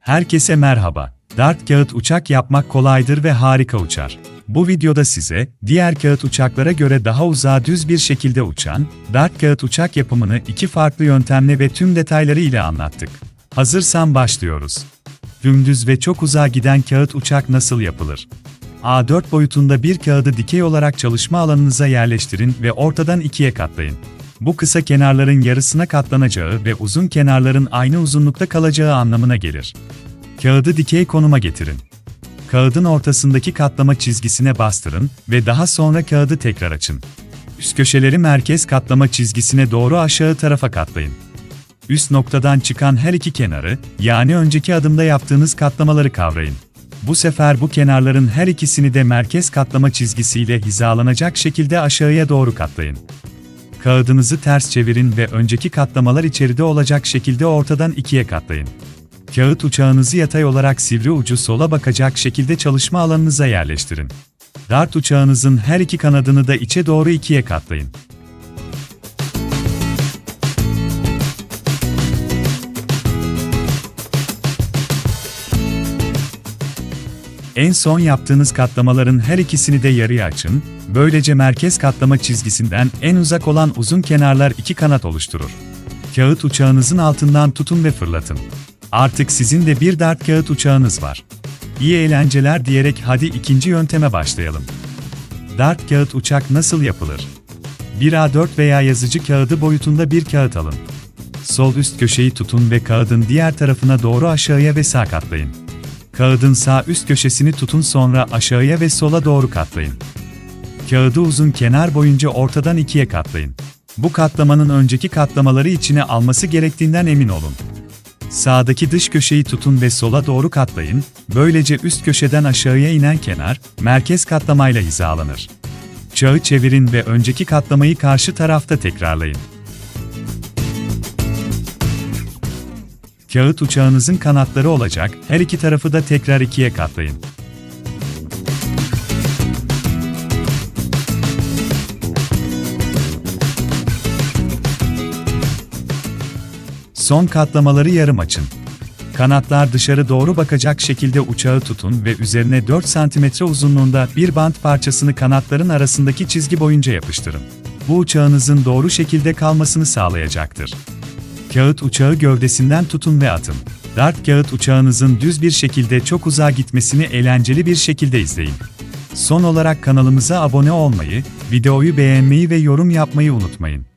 Herkese merhaba. Dart kağıt uçak yapmak kolaydır ve harika uçar. Bu videoda size, diğer kağıt uçaklara göre daha uzağa düz bir şekilde uçan, dart kağıt uçak yapımını iki farklı yöntemle ve tüm detayları ile anlattık. Hazırsan başlıyoruz. Dümdüz ve çok uzağa giden kağıt uçak nasıl yapılır? A4 boyutunda bir kağıdı dikey olarak çalışma alanınıza yerleştirin ve ortadan ikiye katlayın. Bu kısa kenarların yarısına katlanacağı ve uzun kenarların aynı uzunlukta kalacağı anlamına gelir. Kağıdı dikey konuma getirin. Kağıdın ortasındaki katlama çizgisine bastırın ve daha sonra kağıdı tekrar açın. Üst köşeleri merkez katlama çizgisine doğru aşağı tarafa katlayın. Üst noktadan çıkan her iki kenarı, yani önceki adımda yaptığınız katlamaları kavrayın. Bu sefer bu kenarların her ikisini de merkez katlama çizgisiyle hizalanacak şekilde aşağıya doğru katlayın. Kağıdınızı ters çevirin ve önceki katlamalar içeride olacak şekilde ortadan ikiye katlayın. Kağıt uçağınızı yatay olarak sivri ucu sola bakacak şekilde çalışma alanınıza yerleştirin. Dart uçağınızın her iki kanadını da içe doğru ikiye katlayın. En son yaptığınız katlamaların her ikisini de yarıya açın, böylece merkez katlama çizgisinden en uzak olan uzun kenarlar iki kanat oluşturur. Kağıt uçağınızın altından tutun ve fırlatın. Artık sizin de bir dart kağıt uçağınız var. İyi eğlenceler diyerek hadi ikinci yönteme başlayalım. Dart kağıt uçak nasıl yapılır? Bir A4 veya yazıcı kağıdı boyutunda bir kağıt alın. Sol üst köşeyi tutun ve kağıdın diğer tarafına doğru aşağıya ve sağ katlayın. Kağıdın sağ üst köşesini tutun sonra aşağıya ve sola doğru katlayın. Kağıdı uzun kenar boyunca ortadan ikiye katlayın. Bu katlamanın önceki katlamaları içine alması gerektiğinden emin olun. Sağdaki dış köşeyi tutun ve sola doğru katlayın, böylece üst köşeden aşağıya inen kenar, merkez katlamayla hizalanır. Çağı çevirin ve önceki katlamayı karşı tarafta tekrarlayın. Kağıt uçağınızın kanatları olacak, her iki tarafı da tekrar ikiye katlayın. Son katlamaları yarım açın. Kanatlar dışarı doğru bakacak şekilde uçağı tutun ve üzerine 4 cm uzunluğunda bir bant parçasını kanatların arasındaki çizgi boyunca yapıştırın. Bu uçağınızın doğru şekilde kalmasını sağlayacaktır. Kağıt uçağı gövdesinden tutun ve atın. Dart kağıt uçağınızın düz bir şekilde çok uzağa gitmesini eğlenceli bir şekilde izleyin. Son olarak kanalımıza abone olmayı, videoyu beğenmeyi ve yorum yapmayı unutmayın.